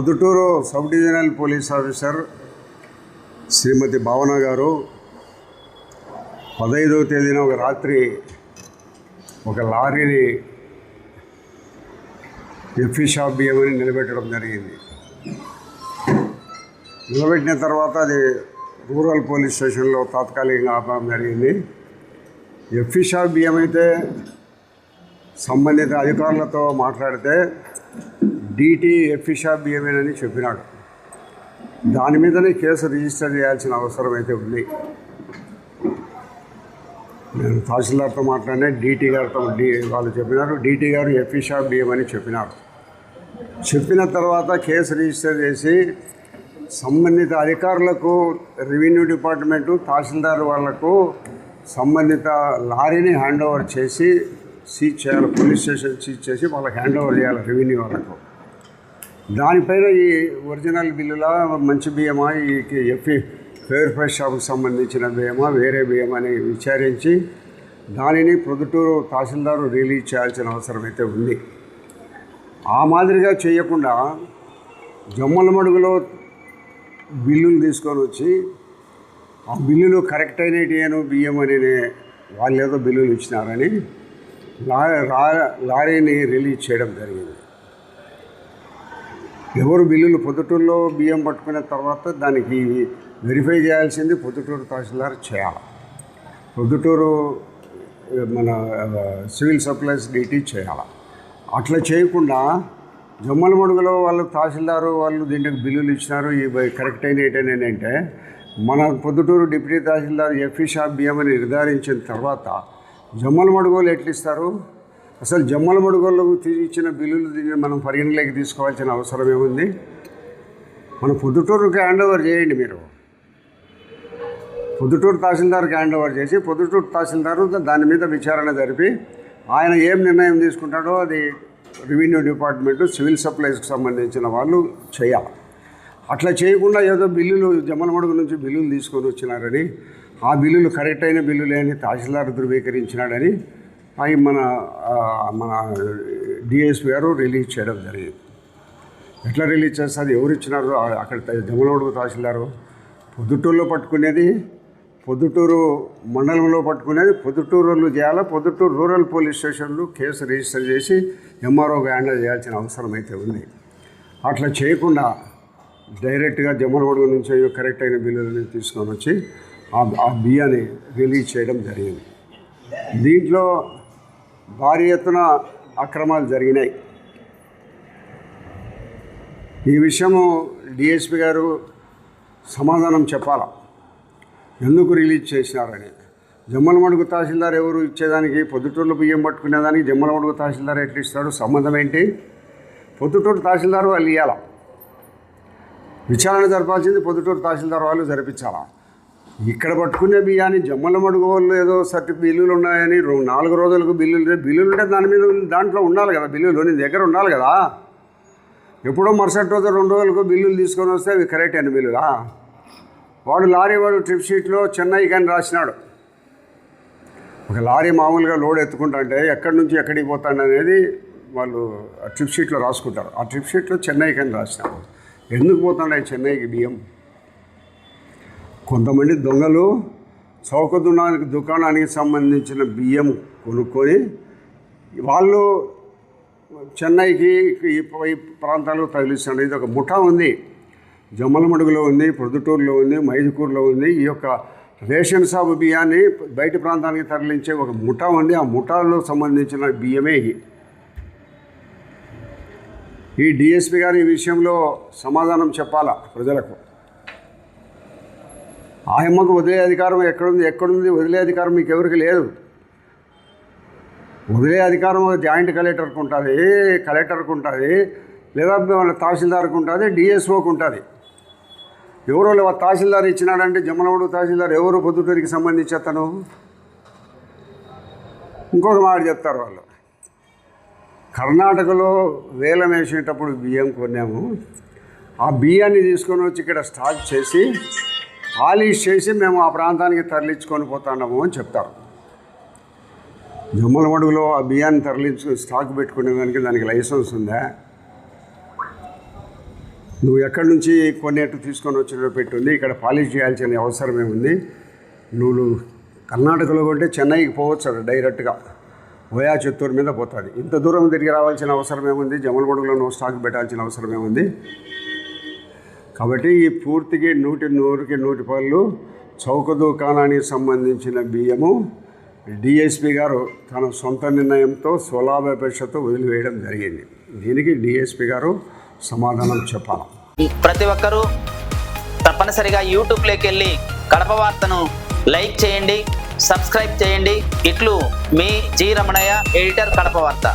Proddatur sub divisional police officer Shrimati Bhavana గారు పదహైదవ తేదీన ఒక రాత్రి ఒక లారీని ఎఫ్ఈ షాప్ బియ్యమని నిలబెట్టడం జరిగింది. నిలబెట్టిన తర్వాత అది రూరల్ పోలీస్ స్టేషన్లో తాత్కాలికంగా ఆపడం జరిగింది. ఎఫ్ఈ షాప్ బియ్యం అయితే సంబంధిత అధికారులతో మాట్లాడితే డీటీ ఎఫ్ఈ బియ్యమేనని చెప్పినాడు. దాని మీదనే కేసు రిజిస్టర్ చేయాల్సిన అవసరం అయితే ఉంది. నేను తహసీల్దార్తో మాట్లాడినా డీటీ గారితో డీ వాళ్ళు చెప్పినారు డీటీ గారు ఎఫ్ఈ బిఎం బియ్యం అని చెప్పినారు. చెప్పిన తర్వాత కేసు రిజిస్టర్ చేసి సంబంధిత అధికారులకు రెవెన్యూ డిపార్ట్మెంటు తహసీల్దార్ వాళ్ళకు సంబంధిత లారీని హ్యాండ్ ఓవర్ చేసి సీజ్ చేయాలి పోలీస్ స్టేషన్ సీజ్ చేసి వాళ్ళకి హ్యాండ్ ఓవర్ చేయాలి రెవెన్యూ వాళ్ళకు. దానిపైన ఈ ఒరిజినల్ బిల్లుల మంచి బియ్యమా? ఈ ఎఫ్ఈ ఫేర్ ఫ్రెష్ షాప్కి సంబంధించిన బియ్యమా? వేరే బియ్యం అని విచారించి దానిని ప్రొద్దుటూరు తహసీల్దారు రిలీజ్ చేయాల్సిన అవసరం అయితే ఉంది. ఆ మాదిరిగా చేయకుండా జమ్మల మడుగులో బిల్లులు తీసుకొని వచ్చి ఆ బిల్లులు కరెక్ట్ అయినటియను బియ్యం అని వాళ్ళు ఏదో బిల్లులు ఇచ్చినారని లారీని రిలీజ్ చేయడం జరిగింది. ఎవరు బిల్లులు పొద్దుటూరులో బియ్యం పట్టుకున్న తర్వాత దానికి వెరిఫై చేయాల్సింది పొద్దుటూరు తహసీల్దార్ చేయాలి. పొద్దుటూరు మన సివిల్ సప్లైస్ డ్యూటీ చేయాలి. అట్లా చేయకుండా జమ్మల మడుగులో వాళ్ళు తహసీల్దారు వాళ్ళు దీనికి బిల్లులు ఇచ్చినారు ఈ కరెక్ట్ అయిన ఏంటంటే మన Proddatur deputy tahsildar FE shop బియ్యం అని నిర్ధారించిన తర్వాత జమ్మల మడుగులు ఎట్లా ఇస్తారు? అసలు జమ్మల మడుగులు ఇచ్చిన బిల్లులు మనం పరిగణలోకి తీసుకోవాల్సిన అవసరం ఏముంది? మన పొద్దుటూరుకి హ్యాండ్ ఓవర్ చేయండి మీరు. పొద్దుటూరు తహసీల్దార్కి హ్యాండ్ ఓవర్ చేసి పొద్దుటూరు తహసీల్దారు దాని మీద విచారణ జరిపి ఆయన ఏం నిర్ణయం తీసుకుంటాడో అది రెవెన్యూ డిపార్ట్మెంటు సివిల్ సప్లైస్కి సంబంధించిన వాళ్ళు చేయాలి. అట్లా చేయకుండా ఏదో బిల్లులు జమ్మలమడుగు నుంచి బిల్లులు తీసుకొని వచ్చినారని ఆ బిల్లులు కరెక్ట్ అయిన బిల్లులే అని తహసీల్దార్ ధృవీకరించినాడని అవి మన మన డిఎస్పీ గారు రిలీజ్ చేయడం జరిగింది. ఎట్లా రిలీజ్ చేస్తారు? ఎవరు ఇచ్చినారు? అక్కడ జమ్మలమడుగు తహసీల్దారు పొద్దుటూరులో పట్టుకునేది పొద్దుటూరు మండలంలో పట్టుకునేది పొద్దుటూరులో చేయాలా పొద్దుటూరు రూరల్ పోలీస్ స్టేషన్లో కేసు రిజిస్టర్ చేసి ఎంఆర్ఓ హ్యాండిల్ చేయాల్సిన అవసరం అయితే ఉంది. అట్లా చేయకుండా డైరెక్ట్గా జమ్మలమడుగు నుంచి కరెక్ట్ అయిన బిల్లులని తీసుకొని వచ్చి ఆ ఆ బియ్యాన్ని రిలీజ్ చేయడం జరిగింది. దీంట్లో భారీ ఎత్తున అక్రమాలు జరిగినాయి. ఈ విషయము డిఎస్పి గారు సమాధానం చెప్పాలా? ఎందుకు రిలీజ్ చేసినారని? జమ్మలమడుగు తహసీల్దార్ ఎవరు ఇచ్చేదానికి? పొద్దుటూరులో బియ్యం పట్టుకునేదానికి జమ్మలమడుగు తహసీల్దార్ ఎట్లా ఇస్తాడు? సంబంధం ఏంటి? పొద్దుటూరు తహసీల్దార్ వాళ్ళు ఇవ్వాలా విచారణ జరపాల్సింది పొద్దుటూరు తహసీల్దార్ వాళ్ళు జరిపించాలా? ఇక్కడ పట్టుకునే బియ్యాన్ని జమ్మలమడుగు వాళ్ళు ఏదో సర్టి బిల్లులు ఉన్నాయని రో- నాలుగు రోజులకు బిల్లులు బిల్లులు ఉంటే దాని మీద దాంట్లో ఉండాలి కదా బిల్లులు. నీ దగ్గర ఉండాలి కదా. ఎప్పుడో మరుసటి రోజు రెండు రోజులకు బిల్లులు తీసుకొని వస్తే అవి కరెక్ట్ అయిన బిల్లులా? వాడు లారీ వాడు ట్రిప్ షీట్లో చెన్నై కానీ రాసినాడు. ఒక లారీ మామూలుగా లోడ్ ఎత్తుకుంటాంటే ఎక్కడి నుంచి ఎక్కడికి పోతాడు అనేది వాళ్ళు ఆ ట్రిప్ షీట్లో రాసుకుంటారు. ఆ ట్రిప్ షీట్లో చెన్నై కానీ రాసినాడు. ఎందుకు పోతాడు చెన్నైకి బియ్యం? కొంతమంది దొంగలు చౌక దుకాణానికి దుకాణానికి సంబంధించిన బియ్యం కొనుక్కొని వాళ్ళు చెన్నైకి ఈ ప్రాంతాలకు తగిలిస్తున్నాడు ఇది ఒక ముఠా ఉంది. జమ్మలమడుగులో ఉంది ప్రొద్దుటూరులో ఉంది మైదుకూరులో ఉంది. ఈ యొక్క రేషన్ షాప్ బియ్యాన్ని బయట ప్రాంతానికి తరలించే ఒక ముఠా ఉంది. ఆ ముఠాలో సంబంధించిన బియ్యమే ఈ డిఎస్పి గారు ఈ విషయంలో సమాధానం చెప్పాలా ప్రజలకు? ఆయమ్మకు వదిలే అధికారం ఎక్కడుంది? ఎక్కడుంది? వదిలే అధికారం మీకు ఎవరికి లేదు. వదిలే అధికారం జాయింట్ కలెక్టర్కి ఉంటుంది కలెక్టర్కి ఉంటుంది లేదా మన తహసీల్దార్కి ఉంటుంది డిఎస్ఓకి ఉంటుంది. ఎవరో లేవా తహసీల్దార్ ఇచ్చినాడంటే జమ్మలమడు తహసీల్దార్ ఎవరు పొద్దుటూరికి సంబంధించి అతను? ఇంకొక మాట చెప్తారు వాళ్ళు. కర్ణాటకలో వేలం వేసేటప్పుడు బియ్యం కొన్నాము. ఆ బియ్యాన్ని తీసుకొని వచ్చి ఇక్కడ స్టాక్ చేసి పాలిష్ చేసి మేము ఆ ప్రాంతానికి తరలించుకొని పోతున్నాము అని చెప్తారు. జమ్మలమడుగులో ఆ బియ్యాన్ని తరలించు స్టాక్ పెట్టుకునే దానికి దానికి లైసెన్స్ ఉందా? నువ్వు ఎక్కడి నుంచి కొనేట్టు తీసుకొని వచ్చినట్టు పెట్టుంది ఇక్కడ పాలిష్ చేయాల్సిన అవసరం ఏముంది? నువ్వు కర్ణాటకలో కొంటే చెన్నైకి పోవచ్చు డైరెక్ట్గా. వయా చిత్తూరు మీద పోతుంది. ఇంత దూరం తిరిగి రావాల్సిన అవసరం ఏముంది? జమ్మలమడుగులో నువ్వు స్టాక్ పెట్టాల్సిన అవసరం ఏముంది? కాబట్టి ఈ పూర్తికి నూటి నూరుకి నూటి పళ్ళు చౌక దుకాణానికి సంబంధించిన బియ్యము డిఎస్పి గారు తన సొంత నిర్ణయంతో స్వలాభాపేక్షతో వదిలివేయడం జరిగింది. దీనికి డిఎస్పి గారు సమాధానం చెప్పాలి. ప్రతి ఒక్కరూ తప్పనిసరిగా యూట్యూబ్లోకి వెళ్ళి కడప వార్తను లైక్ చేయండి సబ్స్క్రైబ్ చేయండి. ఇట్లు మీ జి రమణయ్య ఎడిటర్ కడప వార్త.